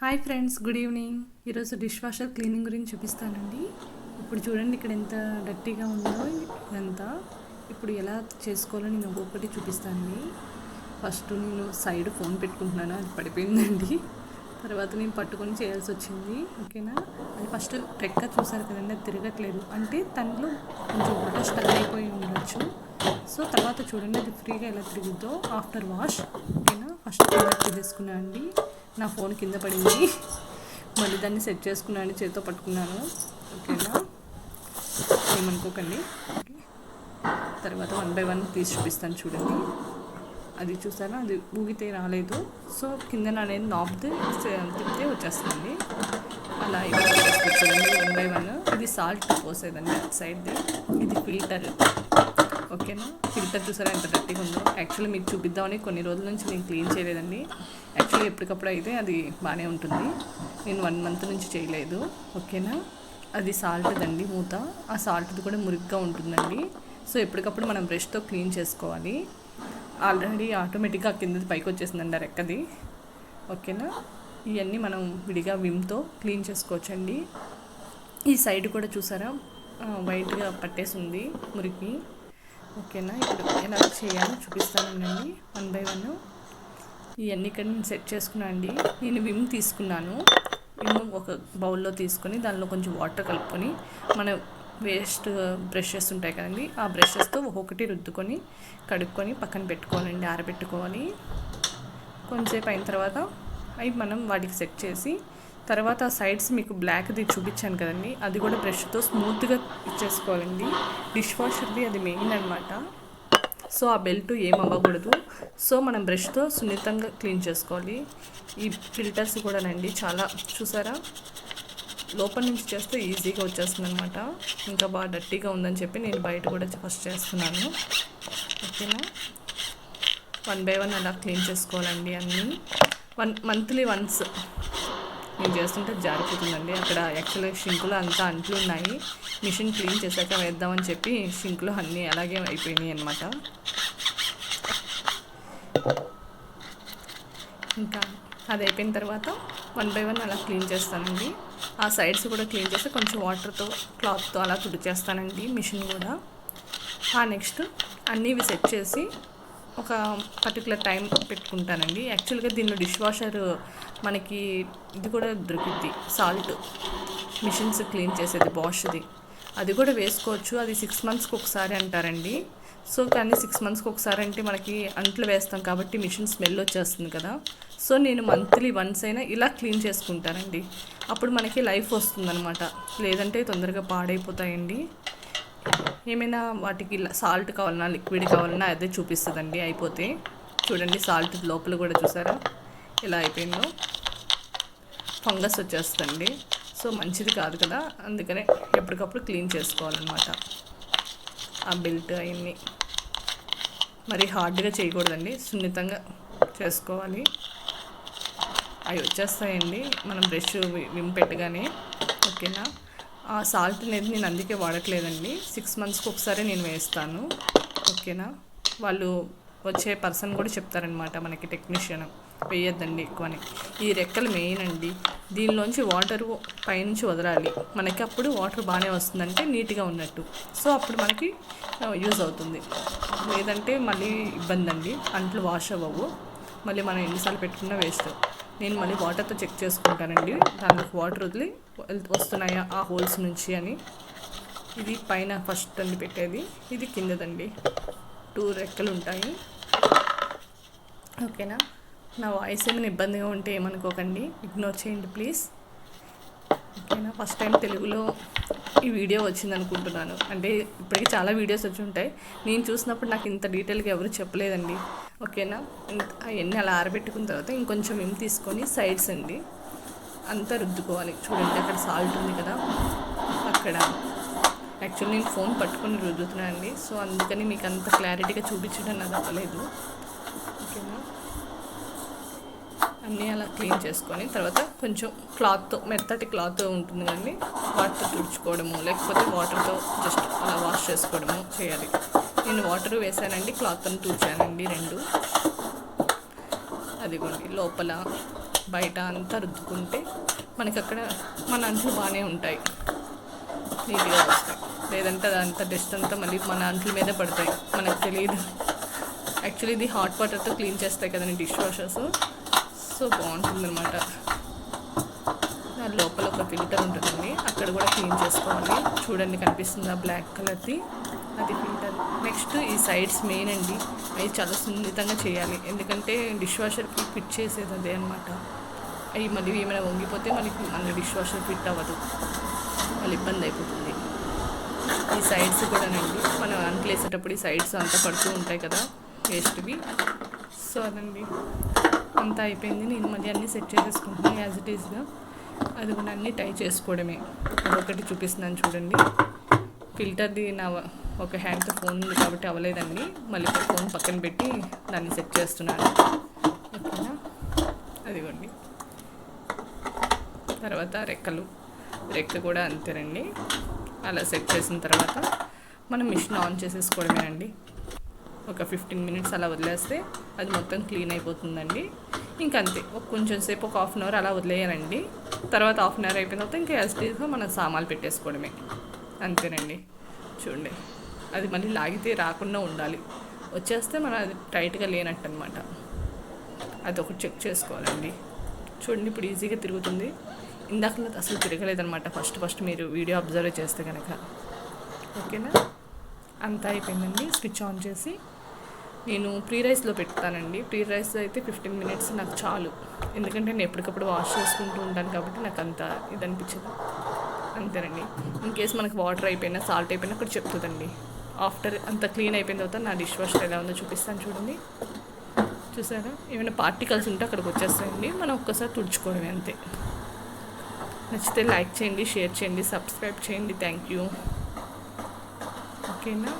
Hi friends good evening. ఈరోజు dish washer cleaning గురించి చూపిస్తానండి. ఇప్పుడు చూడండి ఇక్కడ ఎంత డర్టీగా ఉందో ఇదంతా. ఇప్పుడు ఎలా చేసుకోవాలో నేను ఒక్కొక్కటి చూపిస్తానండి. ఫస్ట్ నేను సైడ్ ఫోన్ పెట్టుకుంటున్నాను అది పడిపోయిందండి. తర్వాత నేను పట్టుకొని చేయాల్సి వచ్చింది ఓకేనా? అది ఫస్ట్ రెక్క చూసారు కదండి అది తిరగట్లేదు. అంటే తనలో కొంచెం వాటర్ స్టక్ అయిపోయి ఉండొచ్చు. సో తర్వాత చూడండి అది ఫ్రీగా ఎలా తిరుగుద్దో ఆఫ్టర్ వాష్ ఓకేనా? ఫస్ట్ కింద తీసుకున్నాను అండి నా ఫోన్ కింద పడింది. మళ్ళీ దాన్ని సెట్ చేసుకున్నాను చేతితో పట్టుకున్నాను. ఓకేనా? ఏమనుకోకండి ఓకే తర్వాత వన్ బై వన్ తీసి చూపిస్తాను చూడండి. అది చూసారా? అది ఊగితే రాలేదు. సో కింద అనేది నాబ్ది తిప్పితే వచ్చేస్తుంది అలా వన్ బై వన్. ఇది సాల్ట్ పోసేదండి అటు సైడ్ది. ఇది ఫిల్టర్. ఓకేనా ఫిల్టర్ చూసారా? ఎంత డర్టీగా ఉందో. యాక్చువల్లీ మీకు చూపిద్దామని కొన్ని రోజుల నుంచి నేను క్లీన్ చేయలేదండి. యాక్చువల్లీ ఎప్పటికప్పుడు అయితే అది బాగానే ఉంటుంది. నేను వన్ మంత్ నుంచి చేయలేదు. ఓకేనా అది సాల్ట్దండి మూత. ఆ సాల్ట్ది కూడా మురిగ్గా ఉంటుందండి. సో ఎప్పటికప్పుడు మనం బ్రష్తో క్లీన్ చేసుకోవాలి. ఆల్రెడీ ఆటోమేటిక్గా కిందది పైకి వచ్చేసిందండి ఆ రెక్కది. ఓకేనా ఇవన్నీ మనం విడిగా విమ్తో క్లీన్ చేసుకోవచ్చండి. ఈ సైడ్ కూడా చూసారా? వైట్గా పట్టేసి ఉంది మురికి. ఓకేనా? ఇప్పుడు ఎలా చేయాలో చూపిస్తానండి వన్ బై వన్ ఇవన్నీ ఇక్కడ నేను సెట్ చేసుకున్నాను అండి. నేను విమ్ తీసుకున్నాను. విమ్ ఒక బౌల్లో తీసుకొని దానిలో కొంచెం వాటర్ కలుపుకొని మన వేస్ట్ బ్రషెస్ ఉంటాయి కదండి ఆ బ్రషెస్తో ఒక్కొక్కటి రుద్దుకొని కడుక్కొని పక్కన పెట్టుకోవాలండి ఆరబెట్టుకోవాలి. కొంచెంసేపు అయిన తర్వాత అవి మనం వాటికి సెట్ చేసి తర్వాత సైడ్స్ మీకు బ్లాక్ది చూపించాను కదండి. అది కూడా బ్రష్తో స్మూత్గా ఇచ్చేసుకోవాలండి. డిష్ వాషర్ది అది మెయిన్ అనమాట సో ఆ బెల్ట్ ఏం అవ్వకూడదు. సో మనం బ్రష్తో సున్నితంగా క్లీన్ చేసుకోవాలి. ఈ ఫిల్టర్స్ కూడానండి చాలా చూసారా? లోపల నుంచి చేస్తే ఈజీగా వచ్చేస్తుంది అనమాట ఇంకా బాగా డర్టీగా ఉందని చెప్పి నేను బయట కూడా ఫస్ట్ చేస్తున్నాను. ఓకేనా? వన్ బై వన్ అలా క్లీన్ చేసుకోవాలండి అన్నీ. వన్ మంత్లీ వన్స్ నేను చేస్తుంటే జారిపోతుందండి. అక్కడ యాక్చువల్గా షింకులో అంతా అంట్లు ఉన్నాయి. మిషన్ క్లీన్ చేశాక వేద్దామని చెప్పి షింకులో అన్నీ అలాగే అయిపోయినాయి అనమాట ఇంకా అది అయిపోయిన తర్వాత వన్ బై వన్ అలా క్లీన్ చేస్తానండి. ఆ సైడ్స్ కూడా క్లీన్ చేస్తే కొంచెం వాటర్తో క్లాత్తో అలా తుడిచేస్తానండి మిషన్ కూడా. ఆ నెక్స్ట్ అన్నీ ఇవి సెట్ చేసి ఒక పర్టికులర్ టైం పెట్టుకుంటానండి. యాక్చువల్గా దీనిలో డిష్ వాషర్ మనకి ఇది కూడా దొరుకుద్ది. సాల్ట్ మిషన్స్ క్లీన్ చేసేది బాష్ది అది కూడా వేసుకోవచ్చు. అది సిక్స్ మంత్స్కి ఒకసారి అంటారండి. సో కానీ సిక్స్ మంత్స్కి ఒకసారి అంటే మనకి అంట్లు వేస్తాం కాబట్టి మిషన్ స్మెల్ వచ్చేస్తుంది కదా. సో నేను మంత్లీ వన్స్ అయినా ఇలా క్లీన్ చేసుకుంటానండి. అప్పుడు మనకి లైఫ్ వస్తుందన్నమాట. లేదంటే తొందరగా పాడైపోతాయండి. ఏమైనా వాటికి సాల్ట్ కావాలన్నా లిక్విడ్ కావాలన్నా అదే చూపిస్తుందండి అయిపోతే. చూడండి సాల్ట్ లోపల కూడా చూసారా? ఎలా అయిపోయిందో. ఫంగస్ వచ్చేస్తుంది సో మంచిది కాదు కదా. అందుకనే ఎప్పటికప్పుడు క్లీన్ చేసుకోవాలన్నమాట. ఆ బెల్ట్ అవన్నీ. మరి హార్డ్గా చేయకూడదండి. సున్నితంగా చేసుకోవాలి. అవి వచ్చేస్తాయండి. మనం బ్రష్ విమ్ పెట్టగానే. ఓకేనా? ఆ సాల్ట్ అనేది నేను అందుకే వాడట్లేదండి. సిక్స్ మంత్స్కి ఒకసారి నేను వేస్తాను. ఓకేనా? వాళ్ళు వచ్చే పర్సన్ కూడా చెప్తారనమాట మనకి టెక్నీషియన్. వేయొద్దండి ఎక్కువని. ఈ రెక్కలు మెయిన్ అండి. దీనిలోంచి వాటర్ పైనుంచి వదలాలి. మనకి అప్పుడు వాటర్ బాగానే వస్తుందంటే నీట్గా ఉన్నట్టు. సో అప్పుడు మనకి యూజ్ అవుతుంది. లేదంటే మళ్ళీ ఇబ్బంది అండి అంట్లు వాష్ అవ్వవు. మళ్ళీ మనం ఎన్నిసార్లు పెట్టుకున్నా వేస్ట్ నేను మళ్ళీ వాటర్తో చెక్ చేసుకుంటానండి. దానికి వాటర్ వదిలి వస్తున్నాయా ఆ హోల్స్ నుంచి అని. ఇది పైన ఫస్ట్ అండి పెట్టేది. ఇది కిందదండి. టూ రెక్కలు ఉంటాయి. ఓకేనా? నా వాయిస్ ఏమైనా ఇబ్బందిగా ఉంటే ఏమనుకోకండి. ఇగ్నోర్ చేయండి ప్లీజ్. ఓకేనా? ఫస్ట్ టైం తెలుగులో ఈ వీడియో వచ్చింది అనుకుంటున్నాను అంటే ఇప్పటికీ చాలా వీడియోస్ వచ్చి ఉంటాయి. నేను చూసినప్పుడు నాకు ఇంత డీటెయిల్గా ఎవరు చెప్పలేదండి. ఓకేనా? అవన్నీ అలా ఆరబెట్టుకున్న తర్వాత ఇంకొంచెం ఇమ్ తీసుకొని సైడ్స్ అండి. అంతా రుద్దుకోవాలి. చూడండి అక్కడ సాల్ట్ ఉంది కదా. అక్కడ. యాక్చువల్లీ నేను ఫోన్ పట్టుకొని రుద్దుతున్నాను అండి సో అందుకని మీకు అంత క్లారిటీగా చూపించడం నాకు అవ్వలేదు. ఓకేనా? అన్నీ అలా క్లీన్ చేసుకొని తర్వాత కొంచెం క్లాత్తో మెత్తటి క్లాత్ ఉంటుంది కానీ వాటితో తుడుచుకోవడము లేకపోతే వాటర్తో జస్ట్ అలా వాష్ చేసుకోవడము చేయాలి. నేను వాటర్ వేసానండి క్లాత్తో తుడిచానండి రెండు. అదిగోండి లోపల బయట అంతా రుద్దుకుంటే మనకి అక్కడ మన అంట్లు బాగానే ఉంటాయి. నీట్గా వస్తాయి. లేదంటే అదంతా డస్ట్ అంతా మళ్ళీ మన అంట్ల మీద పడతాయి. మనకు తెలియదు యాక్చువల్లీ ఇది హాట్ వాటర్తో క్లీన్ చేస్తాయి కదండి డిష్ వాషర్స్. సో బాగుంటుంది అనమాట దాని లోపల ఒక ఫిల్టర్ ఉంటుందండి. అక్కడ కూడా క్లీన్ చేసుకోవాలి. చూడండి కనిపిస్తుంది ఆ బ్లాక్ కలర్ది? అది ఫిల్టర్. నెక్స్ట్ ఈ సైడ్స్ మెయిన్ అండి. అవి చాలా సున్నితంగా చేయాలి. ఎందుకంటే డిష్ వాషర్కి ఫిట్ చేసేది అదే అనమాట అవి మళ్ళీ ఏమైనా వంగిపోతే మనకి మళ్ళీ డిష్ వాషర్ ఫిట్ అవ్వదు. మళ్ళీ ఇబ్బంది అయిపోతుంది. ఈ సైడ్స్ కూడానండి. మనం అంట్లేసేటప్పుడు ఈ సైడ్స్ అంతా పడుతూ ఉంటాయి కదా వేస్ట్వి. సో అదండి. అంతా అయిపోయింది. నేను మళ్ళీ అన్నీ సెట్ చేసేసుకుంటున్నాను యాజ్ ఇట్ ఈస్గా అది కూడా అన్నీ టై చేసుకోవడమే. ఒకటి చూపిస్తున్నాను చూడండి. ఫిల్టర్ది నా ఒక హ్యాండ్తో ఫోన్ ఉంది కాబట్టి అవ్వలేదండి మళ్ళీ ఫోన్ పక్కన పెట్టి దాన్ని సెట్ చేస్తున్నాను. ఓకేనా? అదిగోండి. తర్వాత రెక్కలు. రెక్క కూడా అంతేనండి. అలా సెట్ చేసిన తర్వాత మనం మిషన్ ఆన్ చేసేసుకోవడమేనండి. ఒక ఫిఫ్టీన్ మినిట్స్ అలా వదిలేస్తే అది మొత్తం క్లీన్ అయిపోతుందండి. ఇంకంతే. అంతే ఒక కొంచెం సేపు ఒక హాఫ్ అన్ అవర్ అలా వదిలేయాలండి తర్వాత హాఫ్ అన్ అవర్ అయిపోయిన తర్వాత ఇంకా యాజిటీస్గా మనం సామాన్లు పెట్టేసుకోవడమే. అంతేనండి. చూడండి. అది మళ్ళీ లాగితే రాకుండా ఉండాలి. వచ్చేస్తే మనం అది టైట్గా లేనట్టు అనమాట అది ఒకటి చెక్ చేసుకోవాలండి. చూడండి ఇప్పుడు ఈజీగా తిరుగుతుంది. ఇందాక అసలు తిరగలేదనమాట. ఫస్ట్ ఫస్ట్ మీరు వీడియో అబ్జర్వ్ చేస్తే కనుక ఓకేనా? అంతా అయిపోయిందండి. స్విచ్ ఆన్ చేసి నేను ప్రీ రైస్లో పెడతానండి. ప్రీ రైస్ అయితే ఫిఫ్టీన్ మినిట్స్ నాకు చాలు. ఎందుకంటే నేను ఎప్పటికప్పుడు వాష్ చేసుకుంటూ ఉంటాను కాబట్టి నాకు అంత ఇది అనిపించదు. అంతేనండి. ఇన్ కేస్ మనకు వాటర్ అయిపోయినా సాల్ట్ అయిపోయినా అక్కడ చెప్తుందండి. ఆఫ్టర్ అంత క్లీన్ అయిపోయిన తర్వాత నా డిష్ వాషర్ ఎలా ఉందో చూపిస్తాను చూడండి. చూసారా? ఏమైనా పార్టికల్స్ ఉంటే అక్కడికి వచ్చేస్తాయండి. మనం ఒక్కసారి తుడుచుకోవడమే అంతే. నచ్చితే లైక్ చేయండి షేర్ చేయండి సబ్స్క్రైబ్ చేయండి. Thank you. ఓకేనా?